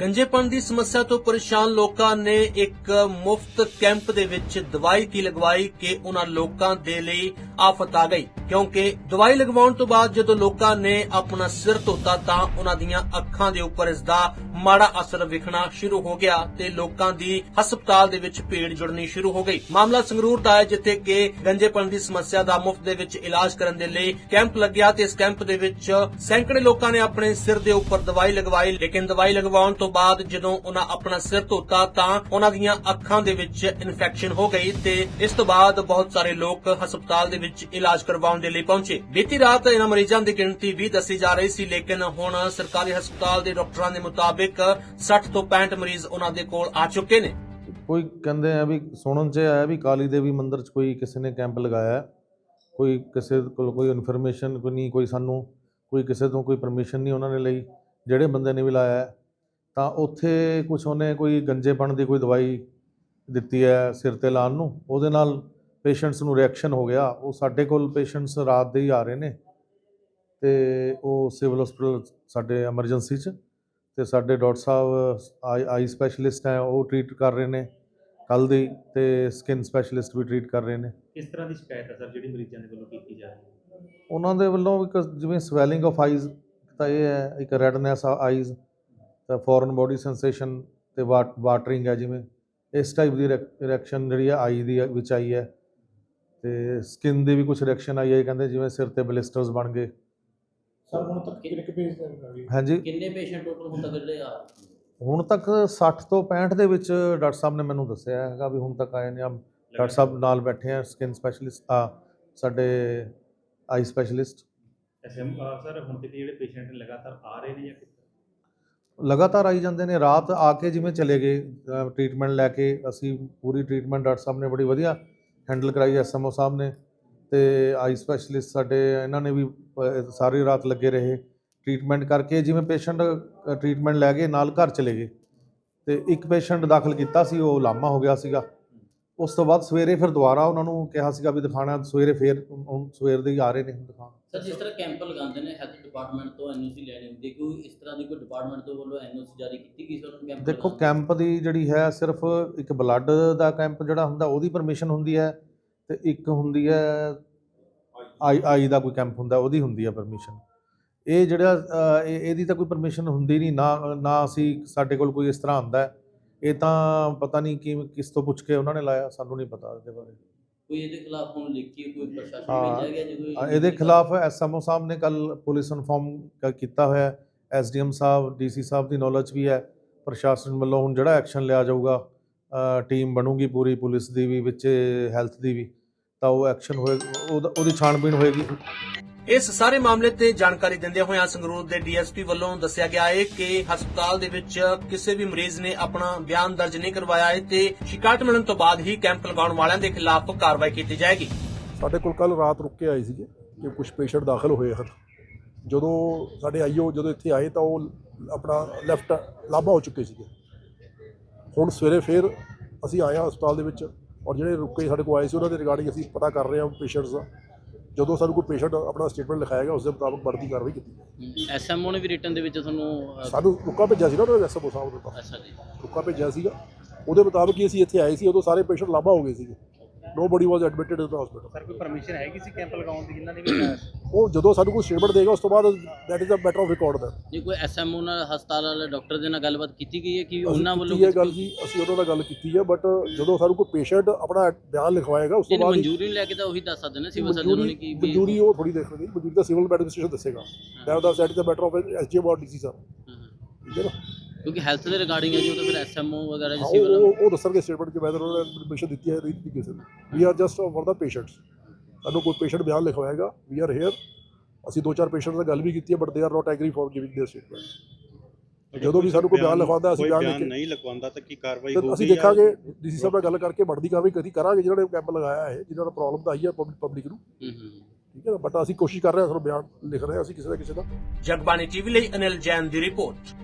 ਗੰਜੇਪਣ ਦੀ ਸਮੱਸਿਆ ਤੋਂ ਪਰੇਸ਼ਾਨ ਲੋਕਾਂ ਨੇ ਇੱਕ ਮੁਫਤ ਕੈਂਪ ਦੇ ਵਿੱਚ ਦਵਾਈ ਕੀ ਲਗਵਾਈ ਕਿ ਉਹਨਾਂ ਲੋਕਾਂ ਦੇ ਲਈ ਆਫਤ ਆ ਗਈ। ਕਿਉਂਕਿ ਦਵਾਈ ਲਗਵਾਉਣ ਤੋਂ ਬਾਅਦ ਜਦੋਂ ਲੋਕਾਂ ਨੇ ਆਪਣਾ ਸਿਰ ਧੋਤਾ ਤਾਂ ਉਹਨਾਂ ਦੀਆਂ ਅੱਖਾਂ ਦੇ ਉੱਪਰ ਇਸ ਦਾ ਮਾੜਾ ਅਸਰ ਵਿਖਣਾ ਸ਼ੁਰੂ ਹੋ ਗਿਆ ਤੇ ਲੋਕਾਂ ਦੀ ਹਸਪਤਾਲ ਦੇ ਵਿੱਚ ਭੀੜ ਜੁੜਨੀ ਸ਼ੁਰੂ ਹੋ ਗਈ। ਮਾਮਲਾ ਸੰਗਰੂਰ ਦਾ ਹੈ, ਜਿੱਥੇ ਕਿ ਗੰਜੇਪਣ ਦੀ ਸਮੱਸਿਆ ਦਾ ਮੁਫਤ ਦੇ ਵਿੱਚ ਇਲਾਜ ਕਰਨ ਦੇ ਲਈ ਕੈਂਪ ਲੱਗਿਆ ਤੇ ਇਸ ਕੈਂਪ ਦੇ ਵਿੱਚ ਸੈਂਕੜੇ ਲੋਕਾਂ ਨੇ ਆਪਣੇ ਸਿਰ ਦੇ ਉੱਪਰ ਦਵਾਈ ਲਗਵਾਈ, ਲੇਕਿਨ ਦਵਾਈ ਲਗਵਾਉਣ ਤੋਂ ਬਾਅਦ ਜਦੋਂ ਉਹਨਾਂ ਆਪਣਾ ਸਿਰ ਧੋਤਾ ਤਾਂ ਉਹਨਾਂ ਦੀਆਂ ਅੱਖਾਂ ਦੇ ਵਿੱਚ ਇਨਫੈਕਸ਼ਨ ਹੋ ਗਈ ਤੇ ਇਸ ਤੋਂ ਬਾਅਦ ਬਹੁਤ ਸਾਰੇ ਲੋਕ ਹਸਪਤਾਲ ਦੇ ਵਿੱਚ ਇਲਾਜ ਕਰਵਾਉਣ ਦੇ ਲਈ ਪਹੁੰਚੇ। ਬੀਤੀ ਰਾਤ ਇਹਨਾਂ ਮਰੀਜ਼ਾਂ ਦੀ ਗਿਣਤੀ 20 ਦੱਸੀ ਜਾ ਰਹੀ ਸੀ, ਲੇਕਿਨ ਹੁਣ ਸਰਕਾਰੀ ਹਸਪਤਾਲ ਦੇ ਡਾਕਟਰਾਂ ਦੇ ਮੁਤਾਬਿਕ 60 ਤੋਂ 65 ਮਰੀਜ਼ ਉਹਨਾਂ ਦੇ ਕੋਲ ਆ ਚੁੱਕੇ ਨੇ। ਕੋਈ ਕਹਿੰਦੇ ਆ ਵੀ, ਸੁਣਨ 'ਚ ਆਇਆ ਵੀ ਕਾਲੀ ਦੇਵੀ ਮੰਦਿਰ 'ਚ ਕੋਈ ਕਿਸੇ ਨੇ ਕੈਂਪ ਲਗਾਇਆ ਕੋਈ ਕਿਸੇ ਕੋਲ ਕੋਈ ਇਨਫੋਰਮੇਸ਼ਨ ਕੋਈ ਨਹੀਂ, ਕੋਈ ਸਾਨੂੰ, ਕੋਈ ਕਿਸੇ ਤੋਂ ਕੋਈ ਪਰਮਿਸ਼ਨ ਨਹੀਂ ਉਹਨਾਂ ਨੇ ਲਈ, ਜਿਹੜੇ ਬੰਦੇ ਨੇ ਵੀ ਲਾਇਆ ਤਾਂ ਉੱਥੇ ਕੁਝ ਉਹਨੇ ਕੋਈ ਗੰਜੇਪਣ ਦੀ ਕੋਈ ਦਵਾਈ ਦਿੱਤੀ ਹੈ ਸਿਰ ਤੇ ਲਾਉਣ ਨੂੰ? ਉਹਦੇ ਨਾਲ ਪੇਸ਼ੈਂਟਸ ਨੂੰ ਰਿਐਕਸ਼ਨ ਹੋ ਗਿਆ। ਉਹ ਸਾਡੇ ਕੋਲ ਪੇਸ਼ੈਂਟਸ ਰਾਤ ਦੇ ਹੀ ਆ ਰਹੇ ਨੇ ਤੇ ਉਹ ਸਿਵਲ ਹਸਪੀਟਲ ਸਾਡੇ ਐਮਰਜੈਂਸੀ 'ਚ ਤੇ ਸਾਡੇ ਡਾਕਟਰ ਸਾਹਿਬ ਆਈ ਸਪੈਸ਼ਲਿਸਟ ਹੈ ਉਹ ਟ੍ਰੀਟ ਕਰ ਰਹੇ ਨੇ ਕੱਲ੍ਹ ਦੀ ਤੇ ਸਕਿਨ ਸਪੈਸ਼ਲਿਸਟ ਵੀ ਟ੍ਰੀਟ ਕਰ ਰਹੇ ਨੇ। ਕਿਸ ਤਰ੍ਹਾਂ ਦੀ ਸ਼ਿਕਾਇਤ ਹੈ ਸਰ ਜਿਹੜੀ ਮਰੀਜ਼ਾਂ ਦੇ ਵੱਲੋਂ ਕੀਤੀ ਜਾ ਰਹੀ ਹੈ? ਉਹਨਾਂ ਦੇ ਵੱਲੋਂ ਜਿਵੇਂ ਸਵੈਲਿੰਗ ਆਫ ਆਈਜ਼ ਤਾਂ ਇਹ ਹੈ ਇੱਕ ਰੈਡਨੈਸ ਆਈਜ਼ ਤਾਂ ਫੋਰਨ ਬੋਡੀ ਸੈਂਸੇਸ਼ਨ ਤੇ ਵਾਟਰਿੰਗ ਹੈ ਜਿਵੇਂ। ਇਸ ਟਾਈਪ ਦੀ ਰਿਐਕਸ਼ਨ ਜਿਹੜੀ ਹੈ ਆਈ ਦੀ ਵਿੱਚ ਆਈ ਹੈ। ਤੇ ਸਕਿਨ ਦੀ ਵੀ ਕੁਝ ਰਿਐਕਸ਼ਨ ਆਈ ਹੈ ਕਹਿੰਦੇ ਜਿਵੇਂ ਸਿਰ ਤੇ ਬਲਿਸਟਰਸ ਬਣ ਗਏ। ਸਰ ਹੁਣ ਤੱਕ ਕਿੰਨੇ ਤੇ ਲੱਗੇ ਹਾਂਜੀ। ਕਿੰਨੇ ਪੇਸ਼ੈਂਟ ਟੋਟਲ ਹੁਣ ਤੱਕ ਜਿਹੜੇ ਆ? ਹੁਣ ਤੱਕ 60 ਤੋਂ 65 ਦੇ ਵਿੱਚ ਡਾਕਟਰ ਸਾਹਿਬ ਨੇ ਮੈਨੂੰ ਦੱਸਿਆ ਹੈਗਾ ਵੀ ਹੁਣ ਤੱਕ ਆਏ ਨੇ। ਆ ਡਾਕਟਰ ਸਾਹਿਬ ਨਾਲ ਬੈਠੇ ਆ ਸਕਿਨ ਸਪੈਸ਼ਲਿਸਟ ਆ ਸਾਡੇ ਆਈ ਸਪੈਸ਼ਲਿਸਟ ਐਸਐਮ ਸਰ ਹੁਣ ਤੱਕ ਜਿਹੜੇ ਪੇਸ਼ੈਂਟ ਲਗਾਤਾਰ ਆ ਰਹੇ ਨੇ ਜਾਂ ਲਗਾਤਾਰ ਆਈ ਜਾਂਦੇ ਨੇ ਰਾਤ ਆ ਕੇ ਜਿਵੇਂ ਚਲੇ ਗਏ ਟ੍ਰੀਟਮੈਂਟ ਲੈ ਕੇ ਅਸੀਂ ਪੂਰੀ ਟ੍ਰੀਟਮੈਂਟ ਡਾਕਟਰ ਸਾਹਿਬ ਨੇ ਬੜੀ ਵਧੀਆ ਹੈਂਡਲ ਕਰਾਈ ਐਸਐਮਓ ਸਾਹਿਬ ਨੇ ਤੇ ਆਈ ਸਪੈਸ਼ਲਿਸਟ ਸਾਡੇ ਇਹਨਾਂ ਨੇ ਵੀ ਅ, ਸਾਰੀ ਰਾਤ ਲੱਗੇ ਰਹੇ ਟ੍ਰੀਟਮੈਂਟ ਕਰਕੇ ਜਿਵੇਂ ਪੇਸ਼ੈਂਟ ਟ੍ਰੀਟਮੈਂਟ ਲੈ ਗਏ ਨਾਲ ਘਰ ਚਲੇ ਗਏ। ਤੇ ਇੱਕ ਪੇਸ਼ੈਂਟ ਦਾਖਲ ਕੀਤਾ ਸੀ ਉਹ ਲਾਮਾ ਹੋ ਗਿਆ ਸੀਗਾ। ਉਸ ਤੋਂ ਬਾਅਦ ਸਵੇਰੇ ਫਿਰ ਦੁਬਾਰਾ ਉਹਨਾਂ ਨੂੰ ਕਿਹਾ ਸੀਗਾ ਵੀ ਦਿਖਾਣਾ ਸਵੇਰੇ ਫੇਰ ਹੁਣ ਸਵੇਰ ਦੇ ਹੀ ਆ ਰਹੇ ਨੇ ਹੁਣ ਦਿਖਾਉਣ। ਸਰ ਜਿਸ ਤਰ੍ਹਾਂ ਕੈਂਪ ਲਗਾਉਂਦੇ ਨੇ ਹੈਲਥ ਡਿਪਾਰਟਮੈਂਟ ਤੋਂ ਐਨਓਸੀ ਲੈਣੀ ਹੁੰਦੀ ਕੋਈ ਇਸ ਤਰ੍ਹਾਂ ਦੀ ਕੋਈ ਡਿਪਾਰਟਮੈਂਟ ਤੋਂ ਵੱਲੋਂ ਐਨਓਸੀ ਜਾਰੀ ਕੀਤੀ ਗਈ ਸੀ ਉਹਨਾਂ ਨੂੰ ਕੈਂਪ ਦੇਖੋ? ਕੈਂਪ ਦੀ ਜਿਹੜੀ ਹੈ ਸਿਰਫ ਇੱਕ ਬਲੱਡ ਦਾ ਕੈਂਪ ਜਿਹੜਾ ਹੁੰਦਾ ਉਹਦੀ ਪਰਮਿਸ਼ਨ ਹੁੰਦੀ ਹੈ ਤੇ ਇੱਕ ਹੁੰਦੀ ਹੈ ਆਈ ਆਈ ਦਾ ਕੋਈ ਕੈਂਪ ਹੁੰਦਾ ਉਹਦੀ ਹੁੰਦੀ ਹੈ ਪਰਮਿਸ਼ਨ ਇਹ ਜਿਹੜਾ ਇਹਦੀ ਤਾਂ ਕੋਈ ਪਰਮਿਸ਼ਨ ਹੁੰਦੀ ਨਹੀਂ ਨਾ ਨਾ ਅਸੀਂ ਸਾਡੇ ਕੋਲ ਕੋਈ ਇਸ ਤਰ੍ਹਾਂ ਆਉਂਦਾ ਹੈ। ਇਹ ਤਾਂ ਪਤਾ ਨਹੀਂ ਕਿ ਕਿਸ ਤੋਂ ਪੁੱਛ ਕੇ ਉਹਨਾਂ ਨੇ ਲਾਇਆ ਸਾਨੂੰ ਨਹੀਂ ਪਤਾ ਇਹਦੇ ਬਾਰੇ। ਕੋਈ ਇਹਦੇ ਖਿਲਾਫ ਹੁਣ ਲਿਖੀ ਕੋਈ ਪ੍ਰਸ਼ਾਸਨ ਭੇਜਿਆ ਗਿਆ ਜੇ ਕੋਈ ਹਾਂ, ਇਹਦੇ ਖਿਲਾਫ ਐਸਐਮਓ ਸਾਹਿਬ ਨੇ ਕੱਲ ਪੁਲਿਸ ਇਨਫੋਰਮ ਕੀਤਾ ਹੋਇਆ ਐਸਡੀਐਮ ਸਾਹਿਬ ਡੀਸੀ ਸਾਹਿਬ ਦੀ ਨੌਲੇਜ ਵੀ ਹੈ। ਪ੍ਰਸ਼ਾਸਨ ਵੱਲੋਂ ਹੁਣ ਜਿਹੜਾ ਐਕਸ਼ਨ ਲਿਆ ਜਾਊਗਾ ਟੀਮ ਬਣੂਗੀ ਪੂਰੀ ਪੁਲਿਸ ਦੀ ਵੀ ਵਿੱਚ ਹੈਲਥ ਦੀ ਵੀ ਤਾਂ ਉਹ ਐਕਸ਼ਨ ਹੋਏ ਉਹਦਾ- ਉਹਦੀ ਛਾਣਬੀਣ ਹੋਏਗੀ। ਇਸ ਸਾਰੇ ਮਾਮਲੇ ਤੇ ਜਾਣਕਾਰੀ ਦਿੰਦੇ ਹੋਇਆਂ ਸੰਗਰੂਰ ਦੇ ਡੀਐਸਪੀ ਵੱਲੋਂ ਦੱਸਿਆ ਗਿਆ ਹੈ ਕਿ ਹਸਪਤਾਲ ਦੇ ਵਿੱਚ ਕਿਸੇ ਵੀ ਮਰੀਜ਼ ਨੇ ਆਪਣਾ ਬਿਆਨ ਦਰਜ ਨਹੀਂ ਕਰਵਾਇਆ ਹੈ ਤੇ ਸ਼ਿਕਾਇਤ ਮਿਲਣ ਤੋਂ ਬਾਅਦ ਹੀ ਕੈਂਪ ਲਗਾਉਣ ਵਾਲਿਆਂ ਦੇ ਖਿਲਾਫ ਕਾਰਵਾਈ ਕੀਤੀ ਜਾਏਗੀ। ਸਾਡੇ ਕੋਲ ਕੱਲ ਰਾਤ ਰੁਕ ਕੇ ਆਏ ਸੀਗੇ ਕਿ ਕੁਝ ਪੇਸ਼ੈਂਟ ਦਾਖਲ ਹੋਏ ਹਨ। ਜਦੋਂ ਸਾਡੇ ਆਈਓ ਜਦੋਂ ਇੱਥੇ ਆਏ ਤਾਂ ਉਹ ਆਪਣਾ ਲੈਫਟ ਲਾਭਾ ਹੋ ਚੁੱਕੇ ਸੀਗੇ। ਹੁਣ ਸਵੇਰੇ ਫੇਰ ਅਸੀਂ ਆਏ ਹਾਂ ਹਸਪਤਾਲ ਦੇ ਵਿੱਚ ਔਰ ਜਿਹੜੇ ਰੁਕੇ ਸਾਡੇ ਕੋਲ ਆਏ ਸੀ, ਉਹਨਾਂ ਦੇ ਰਿਗਾਰਡਿੰਗ ਅਸੀਂ ਪਤਾ ਕਰ ਰਹੇ ਹਾਂ ਪੇਸ਼ੈਂਟਸ ਦਾ ਜਦੋਂ ਸਾਨੂੰ ਕੋਈ ਪੇਸ਼ੈਂਟ ਆਪਣਾ ਸਟੇਟਮੈਂਟ ਲਿਖਾਏਗਾ ਉਸ ਦੇ ਮੁਤਾਬਕ ਬਣਦੀ ਕਾਰਵਾਈ ਕੀਤੀ ਐਸਐਮਓ ਨੇ ਵੀ ਰਿਟਰਨ ਦੇ ਵਿੱਚ ਤੁਹਾਨੂੰ ਸਾਨੂੰ ਰੁਕਾ ਭੇਜਿਆ ਸੀ ਨਾ ਉਹਨਾਂ ਨੇ ਐਸਐਮਓ ਸਾਹਿਬ ਨੂੰ ਅੱਛਾ ਜੀ। ਰੁਕਾ ਭੇਜਿਆ ਸੀਗਾ। ਉਹਦੇ ਮੁਤਾਬਕ ਹੀ ਅਸੀਂ ਇੱਥੇ ਆਏ ਸੀ ਉਦੋਂ ਸਾਰੇ ਪੇਸ਼ੈਂਟ ਲਾਭਾ ਹੋ ਗਏ ਸੀਗੇ। Nobody was admitted in the hospital sir ਕੋਈ ਪਰਮਿਸ਼ਨ ਹੈਗੀ ਸੀ ਕੈਂਪ ਲਗਾਉਣ ਦੀ ਜਿਨ੍ਹਾਂ ਨੇ ਵੀ? ਉਹ ਜਦੋਂ ਸਾਨੂੰ ਕੋਈ ਸਟੇਟਮੈਂਟ ਦੇਗਾ ਉਸ ਤੋਂ ਬਾਅਦ that is a matter of record ਦਾ ਜੇ ਕੋਈ ਐਸਐਮਓ ਨਾਲ ਹਸਪਤਾਲ ਵਾਲੇ ਡਾਕਟਰ ਦੇ ਨਾਲ ਗੱਲਬਾਤ ਕੀਤੀ ਗਈ ਹੈ ਕਿ ਉਹਨਾਂ ਵੱਲੋਂ ਕੀਤੀ ਹੈ ਗੱਲ ਜੀ ਅਸੀਂ ਉਹਨਾਂ ਨਾਲ ਗੱਲ ਕੀਤੀ ਹੈ ਬਟ ਜਦੋਂ ਸਾਨੂੰ ਕੋਈ ਪੇਸ਼ੈਂਟ ਆਪਣਾ ਬਿਆਨ ਲਿਖਵਾਏਗਾ ਉਸ ਤੋਂ ਬਾਅਦ ਮਨਜ਼ੂਰੀ ਲੈ ਕੇ ਤਾਂ ਉਹੀ ਦੱਸ ਸਕਦੇ ਨੇ ਸਿਵਲ ਸਰਜਨ ਨੇ ਕਿ ਮਨਜ਼ੂਰੀ ਉਹ ਥੋੜੀ ਦੇਖਣਗੇ ਮਨਜ਼ੂਰੀ ਤਾਂ ਸਿਵਲ ਐਡਮਿਨਿਸਟ੍ਰੇਸ਼ਨ ਦੱਸੇਗਾ। That the set is a matter of SGM ਔਰ ਡੀਸੀ ਹਾਂ। ਠੀਕ ਹੈ ਨਾ? ਕਿਉਂਕਿ ਹੈਲਥ ਦੇ ਰਿਗਾਰਡਿੰਗ ਹੈ ਜੀ ਉਹ ਤਾਂ ਫਿਰ ਐਸਐਮਓ ਵਗੈਰਾ ਜੀ ਹਾਂ, ਉਹ- ਸਿਵਲ ਉਹ ਉਹ ਦੱਸਣਗੇ ਸਟੇਟਮੈਂਟ ਕਿ ਵੈਦਰ ਉਹਨਾਂ ਪਰਮਿਸ਼ਨ ਦਿੱਤੀ ਹੈ ਨਹੀਂ ਦਿੱਤੀ ਕਿਸੇ ਨੂੰ ਵੀ are just for the patients ਸਾਨੂੰ ਕੋਈ ਪੇਸ਼ੈਂਟ ਬਿਆਨ ਲਿਖਵਾਏਗਾ ਵੀ ਆਰ ਹੇਅਰ ਅਸੀਂ ਦੋ ਚਾਰ ਪੇਸ਼ੈਂਟ ਨਾਲ ਗੱਲ ਵੀ ਕੀਤੀ ਹੈ but they are not agree for giving their statement ਜਦੋਂ ਵੀ ਸਾਨੂੰ ਕੋਈ ਬਿਆਨ ਲਿਖਵਾਉਂਦਾ ਅਸੀਂ ਬਿਆਨ ਨਹੀਂ ਲਗਵਾਉਂਦਾ ਤਾਂ ਕੀ ਕਾਰਵਾਈ ਹੋਊਗੀ ਅਸੀਂ ਦੇਖਾਂਗੇ ਡੀਸੀ ਸਾਹਿਬ ਨਾਲ ਗੱਲ ਕਰਕੇ ਬਣਦੀ ਕਾਰਵਾਈ ਕਦੀ ਕਰਾਂਗੇ ਜਿਨ੍ਹਾਂ ਨੇ ਕੈਂਪ ਲਗਾਇਆ ਹੈ ਜਿਨ੍ਹਾਂ ਦਾ ਪ੍ਰੋਬਲਮ ਤਾਂ ਆਈ ਹੈ ਪਬਲਿਕ ਨੂੰ। ਠੀਕ ਹੈ ਬਟ ਅਸੀਂ ਕੋਸ਼ਿਸ਼ ਕਰ ਰਹੇ ਹਾਂ ਸਾਨੂੰ ਬਿਆਨ ਲਿਖ ਰਹੇ ਹਾਂ ਅਸੀਂ ਕਿਸੇ ਦਾ ਕਿਸੇ ਦਾ। ਜਗਬਾਣੀ ਟੀਵੀ ਲਈ ਅਨਿਲ ਜੈਨ ਦੀ ਰਿਪੋਰਟ।